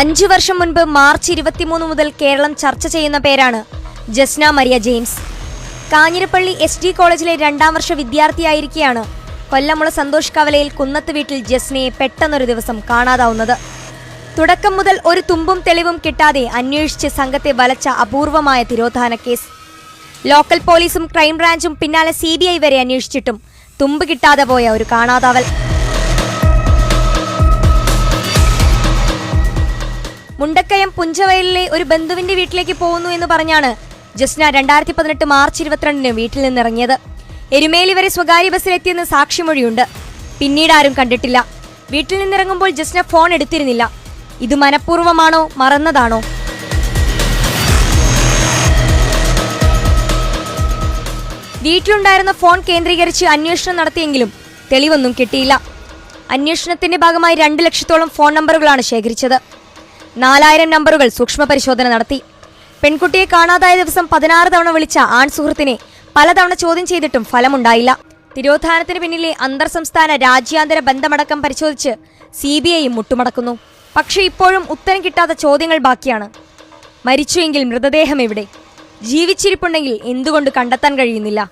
അഞ്ചു വർഷം മുൻപ് മാർച്ച് ഇരുപത്തിമൂന്ന് മുതൽ കേരളം ചർച്ച ചെയ്യുന്ന പേരാണ് Jasna Maria James. Kanjirappally S D കോളേജിലെ രണ്ടാം വർഷ വിദ്യാർത്ഥിയായിരിക്കെയാണ് കൊല്ലമുള സന്തോഷ് കവലയിൽ കുന്നത്ത് വീട്ടിൽ ജസ്നയെ പെട്ടെന്നൊരു ദിവസം കാണാതാവുന്നത്. തുടക്കം മുതൽ ഒരു തുമ്പും തെളിവും കിട്ടാതെ അന്വേഷിച്ച് സംഘത്തെ വലച്ച അപൂർവമായ തിരോധാന കേസ്. ലോക്കൽ പോലീസും ക്രൈംബ്രാഞ്ചും പിന്നാലെ സി വരെ അന്വേഷിച്ചിട്ടും തുമ്പ് കിട്ടാതെ പോയ ഒരു കാണാതാവൽ. മുണ്ടക്കയം പുഞ്ചവയലിലെ ഒരു ബന്ധുവിന്റെ വീട്ടിലേക്ക് പോകുന്നു എന്ന് പറഞ്ഞാണ് ജസ്ന രണ്ടായിരത്തി പതിനെട്ട് മാർച്ച് ഇരുപത്തിരണ്ടിന് വീട്ടിൽ നിന്നിറങ്ങിയത്. എരുമേലി വരെ സ്വകാര്യ ബസ്സിലെത്തിയെന്ന് സാക്ഷിമൊഴിയുണ്ട്. പിന്നീട് ആരും കണ്ടിട്ടില്ല. വീട്ടിൽ നിന്നിറങ്ങുമ്പോൾ ജസ്ന ഫോൺ എടുത്തിരുന്നില്ല. ഇത് മനഃപൂർവമാണോ മറന്നതാണോ? വീട്ടിലുണ്ടായിരുന്ന ഫോൺ കേന്ദ്രീകരിച്ച് അന്വേഷണം നടത്തിയെങ്കിലും തെളിവൊന്നും കിട്ടിയില്ല. അന്വേഷണത്തിന്റെ ഭാഗമായി രണ്ട് ലക്ഷത്തോളം ഫോൺ നമ്പറുകളാണ് ശേഖരിച്ചത്. നാലായിരം നമ്പറുകൾ സൂക്ഷ്മ പരിശോധന നടത്തി. പെൺകുട്ടിയെ കാണാതായ ദിവസം പതിനാറ് തവണ വിളിച്ച ആൺ സുഹൃത്തിനെ പലതവണ ചോദ്യം ചെയ്തിട്ടും ഫലമുണ്ടായില്ല. തിരോധാനത്തിന് പിന്നിലെ അന്തർ സംസ്ഥാന രാജ്യാന്തര ബന്ധമടക്കം പരിശോധിച്ച് സി ബി ഐയും മുട്ടുമടക്കുന്നു. പക്ഷേ ഇപ്പോഴും ഉത്തരം കിട്ടാത്ത ചോദ്യങ്ങൾ ബാക്കിയാണ്. മരിച്ചുവെങ്കിൽ മൃതദേഹം എവിടെ? ജീവിച്ചിരിപ്പുണ്ടെങ്കിൽ എന്തുകൊണ്ട് കണ്ടെത്താൻ കഴിയുന്നില്ല?